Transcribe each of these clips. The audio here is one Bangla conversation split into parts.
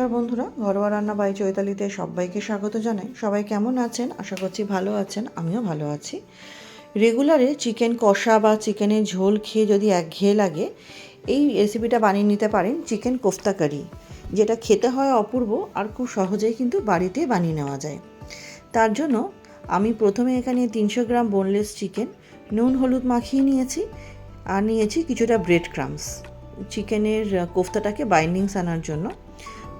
নমস্কার বন্ধুরা, ঘরোয়া রান্না বাই চৈতালিতে সবাইকে স্বাগত জানাই। সবাই কেমন আছেন? আশা করছি ভালো আছেন, আমিও ভালো আছি। রেগুলারে চিকেন কষা বা চিকেনের ঝোল খেয়ে যদি একঘেয়ে লাগে, এই রেসিপিটা বানিয়ে নিতে পারেন চিকেন কোফতা কারি যেটা খেতে হয় অপূর্ব আর খুব সহজেই কিন্তু বাড়িতে বানিয়ে নেওয়া যায়। তার জন্য আমি প্রথমে এখানে তিনশো গ্রাম বোনলেস চিকেন নুন, হলুদ মাখিয়ে নিয়েছি আর নিয়েছি কিছুটা ব্রেড ক্রামস চিকেনের কোফতাটাকে বাইন্ডিংস আনার জন্য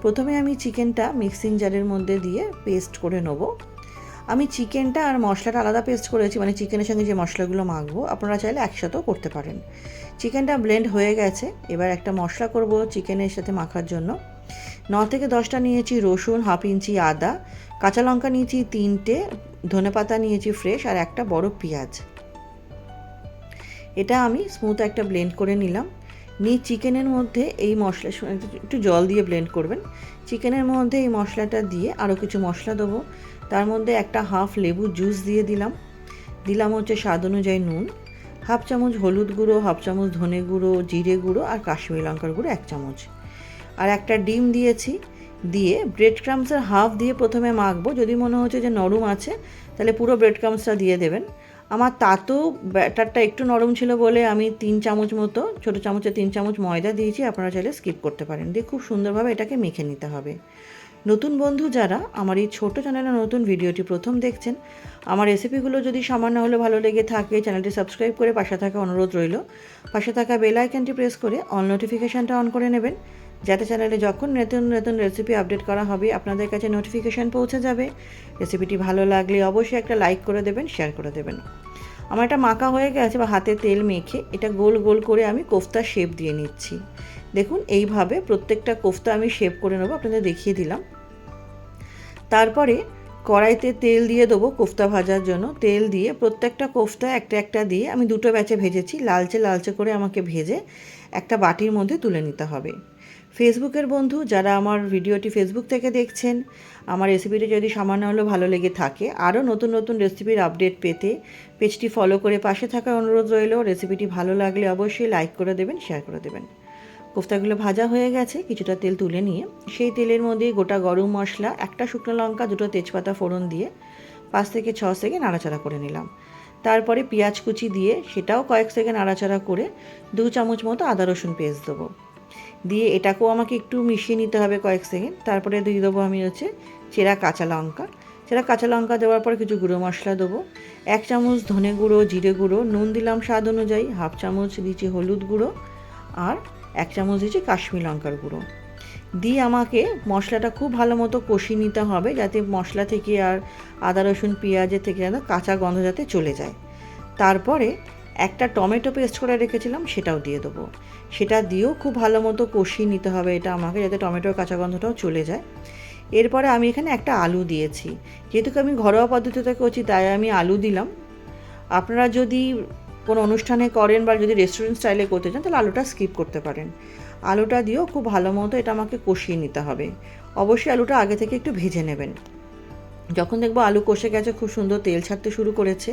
প্রথমে আমি চিকেনটা মিক্সিং জারের মধ্যে দিয়ে পেস্ট করে নেব। আমি চিকেনটা আর মশলাটা আলাদা পেস্ট করেছি মানে চিকেনের সঙ্গে যে মশলাগুলো মাখবো, আপনারা চাইলে একসাথেও করতে পারেন। চিকেনটা ব্লেন্ড হয়ে গেছে, এবার একটা মশলা করব চিকেনের সাথে মাখার জন্য। ন থেকে দশটা নিয়েছি রসুন, হাফ ইঞ্চি আদা, কাঁচা লঙ্কা নিয়েছি তিনটে ধনেপাতা নিয়েছি ফ্রেশ, আর একটা বড় পেঁয়াজ। এটা আমি স্মুথ একটা ব্লেন্ড করে নিলাম। নিয়ে চিকেনের মধ্যে এই মশলা একটু জল দিয়ে ব্লেন্ড করবেন। চিকেনের মধ্যে এই মশলাটা দিয়ে আরও কিছু মশলা দেবো। তার মধ্যে একটা হাফ লেবু জুস দিয়ে দিলাম। দিলাম হচ্ছে স্বাদ অনুযায়ী নুন। হাফ চামচ হলুদ গুঁড়ো হাফ চামচ ধনে গুঁড়ো, জিরে গুঁড়ো আর কাশ্মীরি লঙ্কার গুঁড়ো এক চামচ। আর একটা ডিম দিয়েছি। দিয়ে ব্রেড ক্রামসের হাফ দিয়ে প্রথমে মাখবো। যদি মনে হচ্ছে যে নরম আছে, তাহলে পুরো ব্রেড ক্রামসটা দিয়ে দেবেন। আমার তাতেও ব্যাটারটা একটু নরম ছিল বলে আমি তিন চামচ মতো, ছোটো চামচে তিন চামচ ময়দা দিয়েছি, আপনারা চাইলে স্কিপ করতে পারেন। দিয়ে খুব সুন্দরভাবে এটাকে মেখে নিতে হবে। নতুন বন্ধু যারা আমার এই ছোটো চ্যানেলে নতুন ভিডিওটি প্রথম দেখছেন, আমার রেসিপিগুলো যদি সামান্য হলে ভালো লেগে থাকে চ্যানেলটি সাবস্ক্রাইব করে পাশে থাকা অনুরোধ রইল। পাশে থাকা বেল আইকনটি প্রেস করে অল নোটিফিকেশানটা অন করে নেবেন। যাতে চ্যানেলে যখন নতুন নতুন রেসিপি আপডেট করা হবে, আপনাদের কাছে নোটিফিকেশান পৌঁছে যাবে। রেসিপিটি ভালো লাগলে অবশ্যই একটা লাইক করে দেবেন শেয়ার করে দেবেন। আমার এটা মাখা হয়ে গেছে বা হাতে তেল মেখে, এটা গোল গোল করে আমি কোফতা শেপ দিয়ে নিচ্ছি। দেখুন, এইভাবে প্রত্যেকটা কোফতা আমি শেপ করে নেব, আপনাদের দেখিয়ে দিলাম। তারপরে কড়াইতে তেল দিয়ে দেবো কোফতা ভাজার জন্য। তেল দিয়ে প্রত্যেকটা কোফতা একটা একটা দিয়ে আমি দুটো ব্যাচে ভেজেছি। লালচে লালচে করে আমাকে ভেজে একটা বাটির মধ্যে তুলে নিতে হবে। ফেসবুকের বন্ধু যারা আমার ভিডিওটি ফেসবুক থেকে দেখছেন, আমার রেসিপিটি যদি সামান্য হলেও ভালো লেগে থাকে, আরও নতুন নতুন রেসিপির আপডেট পেতে পেজটি ফলো করে পাশে থাকার অনুরোধ রইল। রেসিপিটি ভালো লাগলে অবশ্যই লাইক করে দেবেন শেয়ার করে দেবেন। কোফতাগুলো ভাজা হয়ে গেছে, কিছুটা তেল তুলে নিয়ে, সেই তেলের মধ্যে গোটা গরম মশলা, একটা শুকনো লঙ্কা, দুটো তেজপাতা ফোড়ন দিয়ে পাঁচ থেকে ছ সেকেন্ড নাড়াচাড়া করে নিলাম। তারপরে পেঁয়াজ কুচি দিয়ে সেটাও কয়েক সেকেন্ড নাড়াচাড়া করে দু চামচ মতো আদা রসুন পেস্ট দেবো। দিয়ে এটাকেও আমাকে একটু মিশিয়ে নিতে হবে কয়েক সেকেন্ড। তারপরে দিয়ে দেবো আমি হচ্ছে চেরা কাঁচা লঙ্কা। চেরা কাঁচা লঙ্কা দেওয়ার পর কিছু গুঁড়ো মশলা দেবো। এক চামচ ধনে গুঁড়ো, জিরে গুঁড়ো, নুন দিলাম স্বাদ অনুযায়ী, হাফ চামচ দিচ্ছি হলুদ গুঁড়ো আর এক চামচ দিচ্ছি কাশ্মীর লঙ্কার গুঁড়ো। দিয়ে আমাকে মশলাটা খুব ভালো মতো কষিয়ে নিতে হবে যাতে মশলা থেকে আর আদা, রসুন, পেঁয়াজের থেকে যেন কাঁচা গন্ধ যাতে চলে যায়। তারপরে একটা টমেটো পেস্ট করে রেখেছিলাম, সেটাও দিয়ে দেবো। সেটা দিয়েও খুব ভালো মতো কষিয়ে নিতে হবে এটা আমাকে, যাতে টমেটোর কাঁচা গন্ধটাও চলে যায়। এরপরে আমি এখানে একটা আলু দিয়েছি। যেহেতু আমি ঘরোয়া পদ্ধতিতে করছি তাই আমি আলু দিলাম। আপনারা যদি কোনো অনুষ্ঠানে করেন বা যদি রেস্টুরেন্ট স্টাইলে করতে চান, তাহলে আলুটা স্কিপ করতে পারেন। আলুটা দিয়েও খুব ভালো মতো এটা আমাকে কষিয়ে নিতে হবে। অবশ্যই আলুটা আগে থেকে একটু ভেজে নেবেন। যখন দেখব আলু কষে গেছে, খুব সুন্দর তেল ছাড়তে শুরু করেছে।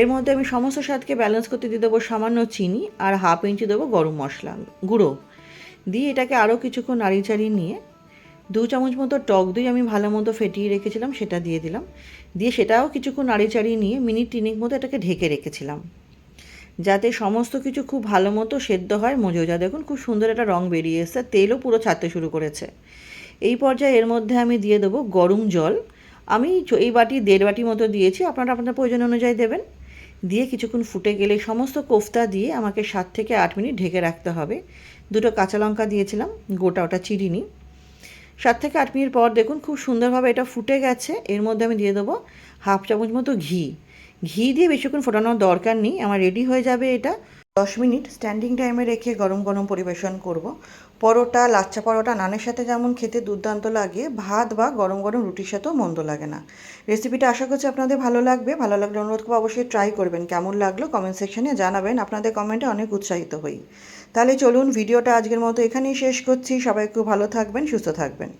এর মধ্যে আমি সমস্ত স্বাদকে ব্যালেন্স করতে দিয়ে দেবো সামান্য চিনি আর হাফ ইঞ্চি দেবো গরম মশলা গুঁড়ো। দিয়ে এটাকে আরও কিছুক্ষণ নাড়ি চাড়িয়ে নিয়ে দু চামচ মতো টক দই আমি ভালো মতো ফেটিয়ে রেখেছিলাম, সেটা দিয়ে দিলাম। দিয়ে সেটাও কিছুক্ষণ নাড়ি চাড়িয়ে নিয়ে মিনিট তিনেক মতো এটাকে ঢেকে রেখেছিলাম। যাতে সমস্ত কিছু খুব ভালো মতো সেদ্ধ হয়। যা দেখুন খুব সুন্দর একটা রং বেরিয়ে এসছে, তেলও পুরো ছাড়তে শুরু করেছে। এই পর্যায়ে এর মধ্যে আমি দিয়ে দেবো গরম জল আমি এই বাটি দেড় বাটি মতো দিয়েছি, আপনারা আপনার প্রয়োজন অনুযায়ী দেবেন। দিয়ে কিছুক্ষণ ফুটে গেলে সমস্ত কোফতা দিয়ে আমাকে সাত থেকে আট মিনিট ঢেকে রাখতে হবে। দুটো কাঁচা লঙ্কা দিয়েছিলাম, গোটা ওটা চিরিনি সাত থেকে আট মিনিট পর দেখুন খুব সুন্দরভাবে এটা ফুটে গেছে। এর মধ্যে আমি দিয়ে দেবো হাফ চামচ মতো ঘি। ঘি দিয়ে বেশিক্ষণ ফোটানোর দরকার নেই, আমার রেডি হয়ে যাবে এটা। দশ মিনিট স্ট্যান্ডিং টাইমে রেখে গরম গরম পরিবেশন করব। পরোটা, লাচ্চা পরোটা, নানের সাথে যেমন খেতে দুর্দান্ত লাগে, ভাত বা গরম গরম রুটির সাথেও মন্দ লাগে না। রেসিপিটা আশা করছি আপনাদের ভালো লাগবে। ভালো লাগলে অনুরোধ করব অবশ্যই ট্রাই করবেন। কেমন লাগল কমেন্ট সেকশনে জানাবেন। আপনাদের কমেন্টে অনেক উৎসাহিত হই। তাহলে চলুন, ভিডিওটা আজকের মতো এখানেই শেষ করছি। সবাই খুব ভালো থাকবেন, সুস্থ থাকবেন।